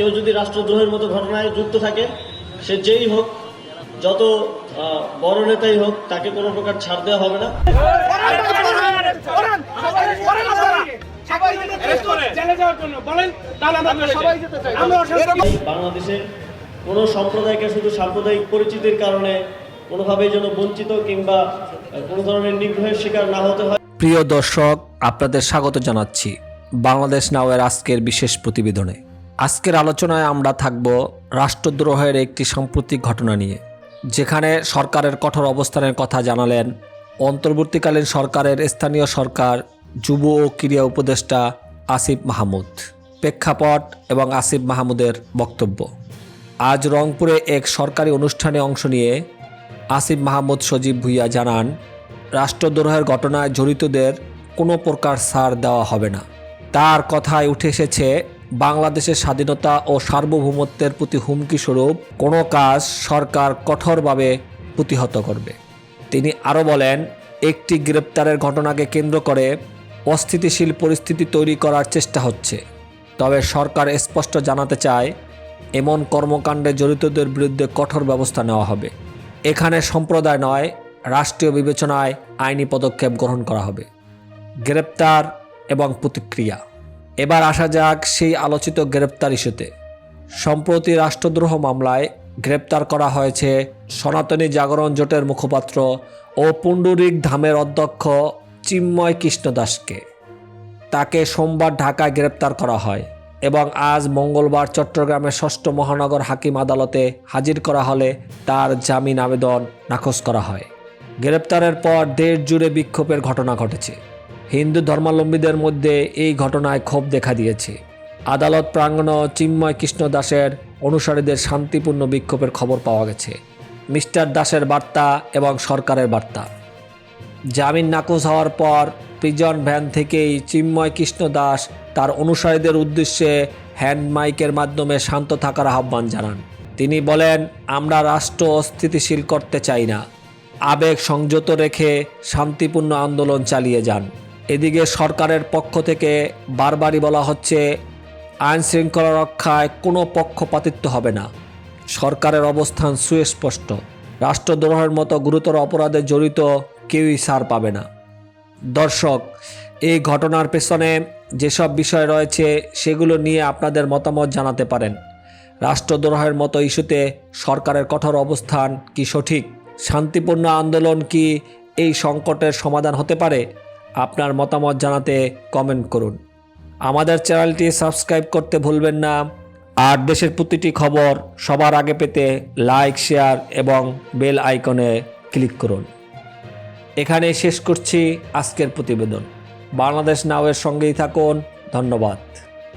কেউ যদি রাষ্ট্রদ্রোহের মতো ঘটনায় যুক্ত থাকে, সে যেই হোক, যত বড় নেতাই হোক, তাকে কোনো প্রকার ছাড় দেওয়া হবে না। বাংলাদেশে কোনো সম্প্রদায়কে শুধু সাম্প্রদায়িক পরিচিতির কারণে কোনোভাবেই যেন বঞ্চিত কিংবা কোনো ধরনের নিগ্রহের শিকার না হতে হয়। প্রিয় দর্শক, আপনাদের স্বাগত জানাচ্ছি বাংলাদেশ নাওয়ের আজকের বিশেষ প্রতিবেদনে। আজকের আলোচনায় আমরা থাকব রাষ্ট্রদ্রোহের একটি সাম্প্রতিক ঘটনা নিয়ে। যেখানে সরকারের কঠোর অবস্থানের কথা জানালেন অন্তর্বর্তীকালীন সরকারের স্থানীয় সরকার, যুব ও ক্রীড়া উপদেষ্টা আসিফ মাহমুদ। প্রেক্ষাপট এবং আসিফ মাহমুদের বক্তব্য। আজ রংপুরে এক সরকারি অনুষ্ঠানে অংশ নিয়ে আসিফ মাহমুদ সজীব ভুইয়া জানান, রাষ্ট্রদ্রোহের ঘটনায় জড়িতদের কোনো প্রকার সার দেওয়া হবে না। তার কথায় উঠে এসেছে বাংলাদেশের স্বাধীনতা ও সার্বভৌমত্বের প্রতি হুমকি স্বরূপ কোনো কাজ সরকার কঠোরভাবে প্রতিহত করবে। তিনি আরও বলেন, একটি গ্রেপ্তারের ঘটনাকে কেন্দ্র করে অস্থিতিশীল পরিস্থিতি তৈরি করার চেষ্টা হচ্ছে। তবে সরকার স্পষ্ট জানাতে চায়, এমন কর্মকাণ্ডে জড়িতদের বিরুদ্ধে কঠোর ব্যবস্থা নেওয়া হবে। এখানে সম্প্রদায় নয়, রাষ্ট্রীয় বিবেচনায় আইনি পদক্ষেপ গ্রহণ করা হবে। গ্রেপ্তার এবং প্রতিক্রিয়া। এবার আসা যাক সেই আলোচিত গ্রেপ্তার ইস্যুতে। সম্প্রতি রাষ্ট্রদ্রোহ মামলায় গ্রেপ্তার করা হয়েছে সনাতনী জাগরণ জোটের মুখপাত্র ও পুণ্ডরিক ধামের অধ্যক্ষ চিন্ময় কৃষ্ণ দাসকে। তাকে সোমবার ঢাকায় গ্রেপ্তার করা হয় এবং আজ মঙ্গলবার চট্টগ্রামের ষষ্ঠ মহানগর হাকিম আদালতে হাজির করা হলে তার জামিন আবেদন নাকচ করা হয়। গ্রেপ্তারের পর দেশ জুড়ে বিক্ষোভের ঘটনা ঘটেছে। হিন্দু ধর্মাবলম্বীদের মধ্যে এই ঘটনায় ক্ষোভ দেখা দিয়েছে। আদালত প্রাঙ্গণ চিন্ময় কৃষ্ণ দাসের অনুসারীদের শান্তিপূর্ণ বিক্ষোভের খবর পাওয়া গেছে। মিস্টার দাসের বার্তা এবং সরকারের বার্তা। জামিন নাকচ হওয়ার পর প্রিজন ভ্যান থেকেই চিন্ময় কৃষ্ণ দাস তার অনুসারীদের উদ্দেশ্যে হ্যান্ড মাইকের মাধ্যমে শান্ত থাকার আহ্বান জানান। তিনি বলেন, আমরা রাষ্ট্র অস্থিতিশীল করতে চাই না। আবেগ সংযত রেখে শান্তিপূর্ণ আন্দোলন চালিয়ে যান। এদিকে সরকারের পক্ষ থেকে বারবারই বলা হচ্ছে, আইন শৃঙ্খলা রক্ষায় কোনো পক্ষপাতিত্ব হবে না। সরকারের অবস্থান সুস্পষ্ট। রাষ্ট্রদ্রোহের মতো গুরুতর অপরাধে জড়িত কেউই ছাড় পাবে না। দর্শক, এই ঘটনার পেছনে যেসব বিষয় রয়েছে, সেগুলো নিয়ে আপনাদের মতামত জানাতে পারেন। রাষ্ট্রদ্রোহের মতো ইস্যুতে সরকারের কঠোর অবস্থান কি সঠিক? শান্তিপূর্ণ আন্দোলন কি এই সংকটের সমাধান হতে পারে? আপনার মতামত জানাতে কমেন্ট করুন। আমাদের চ্যানেলটি সাবস্ক্রাইব করতে ভুলবেন না। আর দেশের প্রতিটি খবর সবার আগে পেতে লাইক শেয়ার এবং বেল আইকনে ক্লিক করুন। এখানে শেষ করছি আজকের প্রতিবেদন। বাংলাদেশ নাওয়ের সঙ্গেই থাকুন। ধন্যবাদ।